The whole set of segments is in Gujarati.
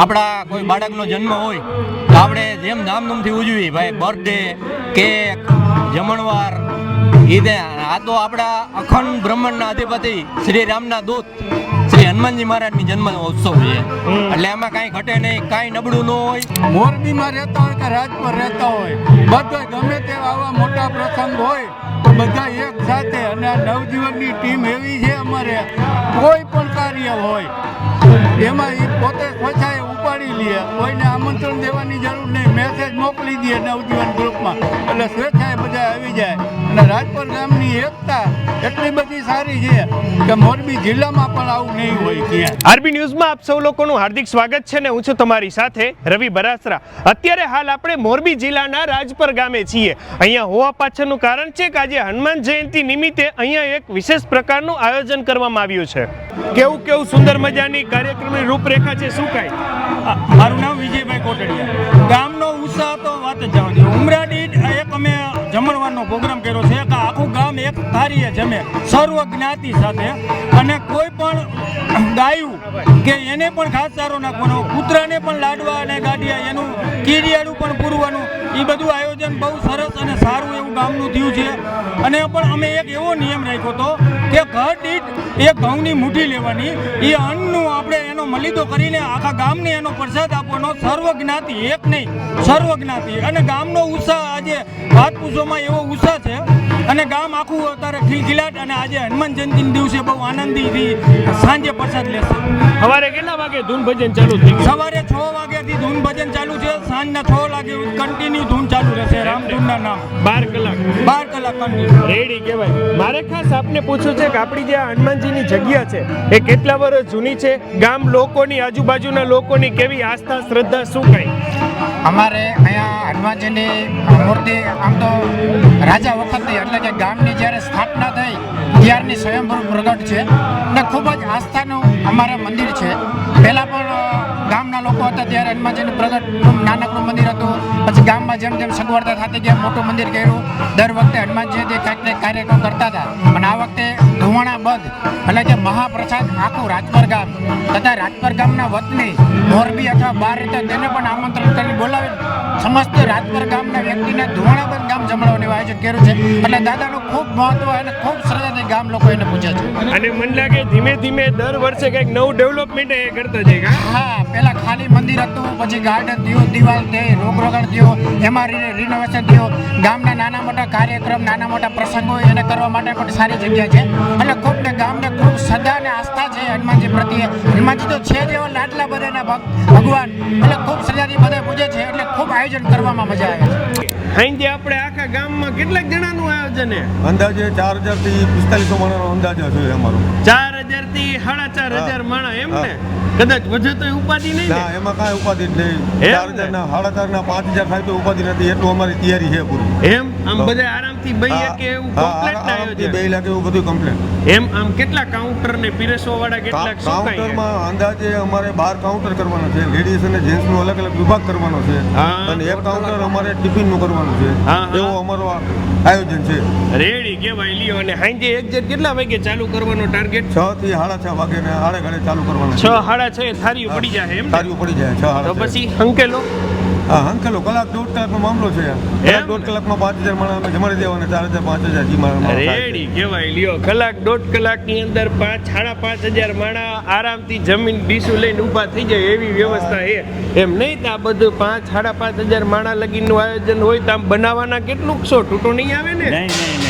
આપણા કોઈ બાળકનો જન્મ હોય તો આપણે જેમ ધામધૂમથી ઉજવી ભાઈ બર્થડે કેક જમણવાર, ઈદે. આ તો આપણા અખંડ બ્રહ્માંડના અધિપતિ શ્રી રામના દૂત. હનુમાનજી મહારાજની જન્મ ઉત્સવ છે. એટલે એમાં કાંઈ ઘટે નહીં કાંઈ નબળું ન હોય. મોરબીમાં રહેતા હોય કે રાજપુર રહેતા હોય બધા ગમે તેવા આવા મોટા પ્રસંગ હોય તો બધા એક સાથે અને આ નવજીવનની ટીમ એવી છે અમારે કોઈ પણ કાર્ય હોય એમાં એ પોતે સ્વચ્છાએ ઉપાડી લે કોઈને આમંત્રણ દેવાની જરૂર નહીં મેસેજ મોકલી દે નવજીવન ગ્રુપમાં એટલે સ્વેચ્છાએ બધા આવી જાય. અને રાજપુર ગામની એકતા એટલી બધી સારી છે કે મોરબી જિલ્લામાં પણ આવું નહીં હોય ક્યાંય. આરબી ન્યૂઝમાં આપ સૌ લોકોનું હાર્દિક સ્વાગત છે ને હું છું તમારી સાથે રવિ બરાસરા. અત્યારે હાલ આપણે મોરબી જિલ્લાના રાજપર ગામે છીએ. અહીંયા હોવા પાછળનું કારણ છે કે આજે હનુમાન જયંતિ નિમિત્તે અહીંયા એક વિશેષ પ્રકારનું આયોજન કરવામાં આવ્યું છે. કેવું કેવું સુંદર મજાની કાર્યક્રમની રૂપરેખા છે શું કાંઈ? મારું નામ વિજયભાઈ કોટડિયા. ગામનો ઉત્સાહ તો વાત જ જવા દો ઉમરાડી એક અમે જમણવારનો પ્રોગ્રામ કર્યો છે. કે એક ધારીએ જમે સર્વ જ્ઞાતિ સાથે. અને કોઈ પણ ગાયું કે એને પણ ઘાસ ચારો નાખવાનો, કૂતરાને પણ લાડવા અને ગાંઠિયા એનું કીડિયાળું પણ પૂરવાનું એ બધું આયોજન બહુ સરસ અને સારું એવું ગામનું થયું છે. અને પણ અમે એક એવો નિયમ રાખ્યો હતો કે ઘર દીઠ એ ઘઉંની મુઠ્ઠી લેવાની. એ અન્નનું આપણે એનો મલિદો કરીને આખા ગામને એનો પ્રસાદ આપવાનો. સર્વ જ્ઞાતિ એક નહીં સર્વ જ્ઞાતિ અને ગામનો ઉત્સાહ આજે વાત પૂછોમાં એવો ઉત્સાહ છે અને ગામ આખું અત્યારે ખિલખિલાટ અને આજે હનુમાન જયંતિના દિવસે બહુ આનંદીથી સાંજે પ્રસાદ લેશે. સવારે કેટલા વાગે ધૂન ભજન ચાલુ થઈ સવારે છ વાગ્યાથી ધૂન ભજન ચાલુ છે સાંજના છ વાગે કન્ટિન્યુ ધૂન ચાલુ રહેશે રામધૂનના નામ. બાર કલાક. બાર કલાક કન્ટિન્યુ રેડી કહેવાય. મારે ખાસ આપને પૂછવું છે કે આપણી જે હનુમાનજીની જગ્યા છે એ કેટલા વર્ષ જૂની છે? ગામ લોકોની આજુબાજુના લોકોની કેવી આસ્થા શ્રદ્ધા શું કાંઈ? અમારે અહીંયા હનુમાનજીની મૂર્તિ આમ તો રાજા વખતની એટલે કે ગામની જ્યારે સ્થાપના થઈ, ત્યારની સ્વયંભૂ પ્રગટ છે. અને ખૂબ જ આસ્થાનું અમારે મંદિર છે. પહેલાં પણ ગામના લોકો હતા ત્યારે હનુમાનજીનું પ્રગટ નાનકડું મંદિર હતું. પછી ગામમાં જેમ જેમ સગવડતા થતી ગયા મોટું મંદિર કર્યું. દર વખતે હનુમાનજીથી કંઈક કંઈક કાર્યક્રમ કરતા હતા. અને આ વખતે ધુવાણા બંધ એટલે કે મહાપ્રસાદ આખું રાજપર ગામ તથા રાજપર ગામના વતની મોરબી અથવા બાર રીતે તેને પણ આમંત્રણ કરી બોલાવી સમસ્ત રાજપર ગામના વ્યક્તિને ધુવાણા બંધ ગામ જમાડવાનું એવું આયોજન કર્યું છે. એટલે દાદાનું ખૂબ મહત્વ અને ખૂબ શ્રદ્ધાથી ગામ લોકો એને પૂછે છે. અને મને લાગે ધીમે ધીમે દર વર્ષે કંઈક નવું ડેવલપમેન્ટ એ કરતા જાય હા પેલા ખાલી મંદિર હતું પછી ગાર્ડન થયું દિવાલ થઈ રોગરોગણ થયો એમાં રિનોવેશન થયું. ગામના નાના મોટા કાર્યક્રમ નાના મોટા પ્રસંગો એને કરવા માટે પણ સારી જગ્યા છે. એટલે ખૂબ ને ગામને ખૂબ શ્રદ્ધા અને આસ્થા છે હનુમાનજી પ્રત્યે. હનુમાનજી તો છે જ એવા લાડલા બધાના ભગ- ભગવાન. એટલે ખૂબ શ્રદ્ધાથી બધા પૂજે છે એટલે ખૂબ આયોજન કરવામાં મજા આવે છે. અહીંથી આપણે આખા ગામમાં કેટલાક જણાનું આયોજન છે? અંદાજે ચાર હજારથી પિસ્તાલીસો માણસનો અંદાજો છે અમારો. ચાર હજારથી સાડા ચાર હજાર માણસ એમ ને? કદાચ વધે તો ઉપાધિ નહીં ના એમાં કાંઈ ઉપાધિ નહીં. ચાર હજાર ના સાડા ચાર ના પાંચ હજાર થાય તો ઉપાધિ નથી એટલું અમારી તૈયારી છે પૂરી. એમ? આમ બધા આરામથી બઈએ કે એવું કમ્પ્લેટ બે લાખ એવું બધું કમ્પ્લેટ એમ? આમ કેટલા કાઉન્ટર ને પીરસવા વાળા કેટલા કાઉન્ટરમાં અંદાજે અમારે બાર કાઉન્ટર કરવાના છે. લેડીઝ અને જેન્ટ્સ નો અલગ અલગ વિભાગ કરવાનો છે. અને એક કાઉન્ટર અમારે ટિફિનનું કરવાનું છે. અમારો એવું આ આયોજન છે. રેડી કેવાય લ્યો? અને હાંજે એક્ઝેક્ટ કેટલા વાગે ચાલુ કરવાનો ટાર્ગેટ છ થી સાડા છ વાગે ને આડે ઘડે ચાલુ કરવાનું છ સાડા છ છે થારીઓ પડી જાય એમ ને? પડી જાય છ તો પછી અંકેલો હા હંકેલો. કલાક દોઢ કલાકનો મામલો છે. કલાક દોઢ કલાકમાં પાંચ હજાર માણસ અમે જમાડી દેવાના ચાર હજાર પાંચ હજાર જી માણસ રેડી કેવાય લ્યો. કલાક દોઢ કલાકની અંદર પાંચ સાડા પાંચ હજાર માણા આરામથી જમીન ડીશું લઈને ઊભા થઈ જાય એવી વ્યવસ્થા છે. એમ નહીં તો આ બધું પાંચ સાડા પાંચ હજાર માણા લગીનનું આયોજન હોય તો આમ બનાવવાના કેટલું સો તૂટો નહીં આવે ને? નહીં નહીં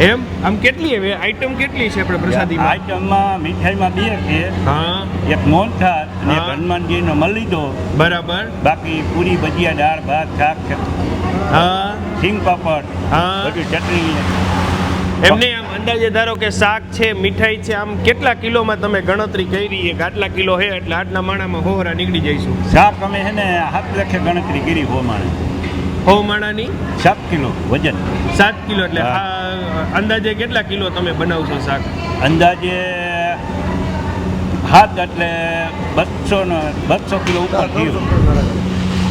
એમ? આમ કેટલી હવે? આઈટમ કેટલી છે આપણે પ્રસાદીમાં? આઈટમમાં મીઠાઈમાં બે છે હા. એક મોહનથાળ અને એક હા. હનુમાનજીનો મલીદો બરાબર. બાકી પૂરી ભજીયા દાળ ભાત શાક હા. સિંગ પાપડ હા. બધું ચટણી એમને આમ અંદાજે ધારો કે શાક છે મીઠાઈ છે આમ કેટલા કિલોમાં તમે ગણતરી કરી? છે આટલા કિલો છે એટલે આટલા માણામાં હોહરા નીકળી જઈશું. શાક અમે છે ને હાથ લખે ગણતરી કરી હો માણે હો માણાની સાત કિલો વજન. સાત કિલો એટલે હા. અંદાજે કેટલા કિલો તમે બનાવશો શાક? અંદાજે હાથ એટલે બસો ને બસો કિલો ઉપર થયું.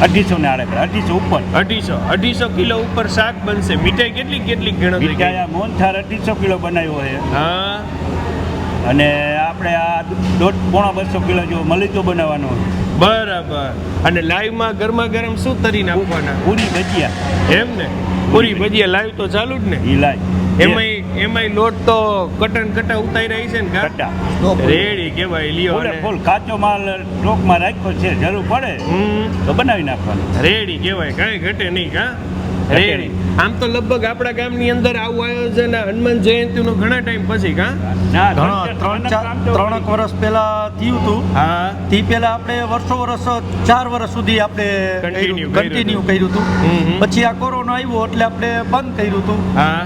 અઢીસો ને આડે અઢીસો ઉપર. અઢીસો અઢીસો કિલો ઉપર શાક બનશે. મીઠાઈ કેટલી કેટલી ગણતરી? મીઠાઈ મોહનથાળ અઢીસો કિલો બનાવ્યો છે. હા. અને આપણે આ દોઢ પોણા બસો કિલો જેવો મલિતો બનાવવાનો બરાબર. અને લાઈવમાં ગરમા ગરમ શું તરી નાખવાના પૂરી ભજીયા. એમ ને પૂરી ભજીયા લાઈવ તો ચાલુ જ ને? એ લાય એમાંય એમાંય લોટ તો કટન કટા ઉતારી રહી છે ને કટા. રેડી કેવાય લ્યો અને ફૂલ કાચો માલ સ્ટોકમાં રાખ્યો છે જરૂર પડે તો બનાવી નાખવાનો. રેડી કેવાય કાંઈ ઘટે નહીં કા? રેડી. આમ તો લગભગ આપણા ગામની અંદર આવું આયોજન હનુમાન હનુમાન નો ઘણા ટાઈમ પછી કા? ના ત્રણ ચાર ત્રણક વર્ષ પહેલા થયું હતું હા. તે પહેલા આપણે વર્ષો વર્ષ ચાર વર્ષ સુધી આપણે કન્ટિન્યુ કર્યું. હતું પછી આ કોરોના આવ્યો એટલે આપણે બંધ કર્યું હતું.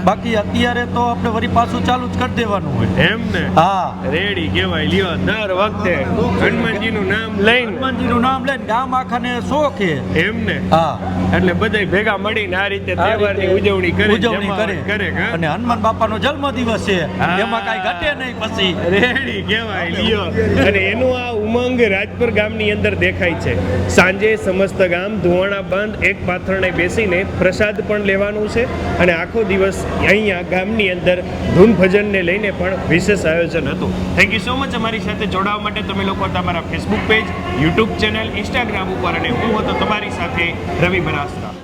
બાકી અત્યારે તો આપણે વરી પાછું ચાલુ જ કરી દેવાનું હોય. એમ ને? હા. રેડી કહેવાય લ્યો દર વખતે હનુમાનજીનું નામ લઈને. હનુમાનજીનું નામ લઈને ગામ આખાને શોખ. એમ ને? હા. એટલે બધા ભેગા મળીને આ રીતે તહેવારની ઉજવણી કરે ઉજવણી કરે. કરે અને હનુમાન બાપાનો જન્મ દિવસ છે એમાં કઈ ઘટે નહીં પછી. રેડી કહેવાય લ્યો. અને એનું આ ઉમંગ રાજપુર ગામની અંદર દેખાય છે. સાંજે સમસ્ત ગામ ધુવાણા બંધ એક પાથરણે બેસીને પ્રસાદ પણ લેવાનું છે અને આખો દિવસ અહીંયા ગામની અંદર ધૂન ભજનને લઈને પણ વિશેષ આયોજન હતું. થેન્ક યુ સો મચ અમારી સાથે જોડાવા માટે. તમે લોકો તમારા Facebook page YouTube channel Instagram ઉપર અને હું હતો તમારી સાથે રવિ બરાસ્તા.